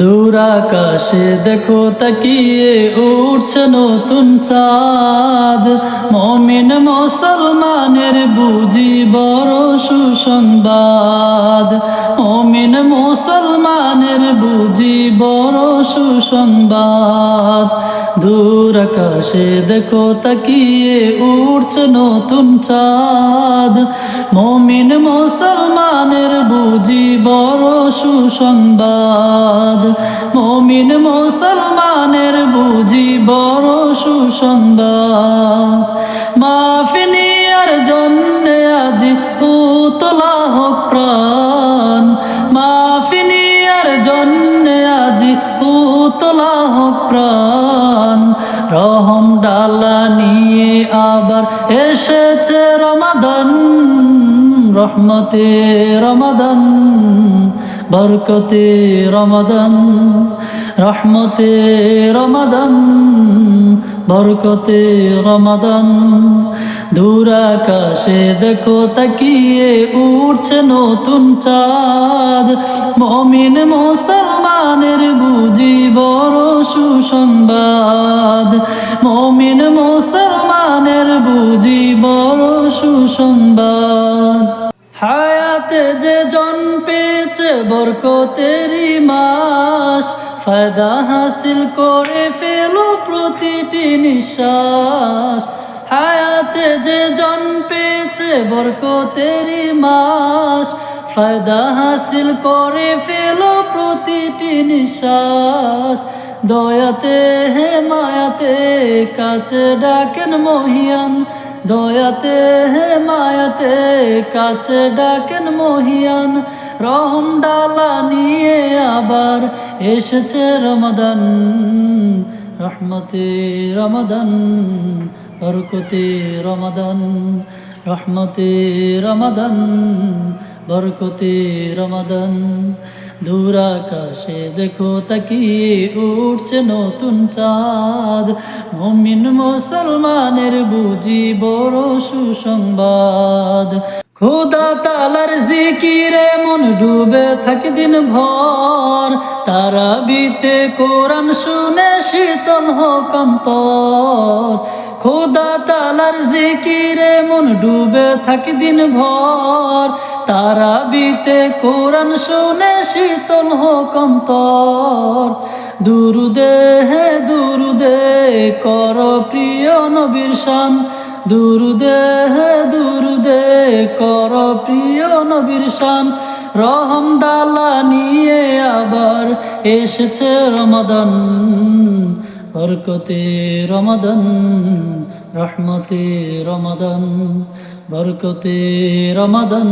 দূর আকাশে দেখো তাকিয়ে উঠছে নতুন চাঁদ। মমিন মুসলমানের বুঝি বড় সুসংবাদ। মমিন মুসলমানের বুঝি বড় সুসংবাদ। দূর দেখো তাকিয়ে উঠছে নতুন চাঁদ। মমিন মুসলমানের বুঝি বড় সুসংবাদ। মমিন মুসলমানের বুঝি বড় সুসংবাদ। মাফিনিয়ার জন্য আজ উতলা হোক প্রাণ। মাফিনিয়ার জন্য আজ উতলা হোক প্রাণ। রহম ডালা নিয়ে আবার এসেছে রমাদান, রহমতে রমাদান। বরকতে রমাদান, রহমতে রমাদান, বরকতে রমাদান। দূর আকাশে দেখো তাকিয়ে উঠছে নতুন চাঁদ। মমিন মুসলমানের বুঝি বড় সুসংবাদ। মমিন মুসলমানের বুঝি বড় সুসংবাদ। হায়াতে যে জন পেয়েছে বরকতেরই মাস, ফায়দা হাসিল করে ফেলো প্রতিটি নিঃশ্বাস। হায়াতে যে জন পেয়েছে বরকতেরই মাস, ফায়দা হাসিল করে ফেলো প্রতিটি নিঃশ্বাস। দয়াতে হে মায়াতে কাছে ডাকেন মহিয়ান, দয়াতে হে মায়াতে কাছে ডাকেন মহিয়ান, রহম ডালা নিয়ে আবার এসেছে রমাদান। রহমতে রমাদান, বরকতে রমাদান, রহমতে রমাদান। বরকতে রমাদান। দূর আকাশে দেখো তাকিয়ে উঠছে নতুন চাঁদ। মমিন মুসলমানের বুঝি বড় সুসংবাদ। খোদা তালার জিকিরে মন ডুবে থাকে দিন ভর। তারা বিতে কোরআন শুনে শীতল হোক অন্তর। খোদা তালার জিকিরে মন ডুবে থাকে দিন ভর। তারা বিতে কোরআন শুনে শীতল হোক অন্তর। দুরুদে হে দুরুদে, কর প্রিয় নবীর শান। দুরুদে হে দুরুদে, কর প্রিয় নবীর শান। রহম ডালা নিয়ে আবার এসেছে রমাদান, বরকতে রমাদান। রহমতে রমাদান বরকতে রমাদান।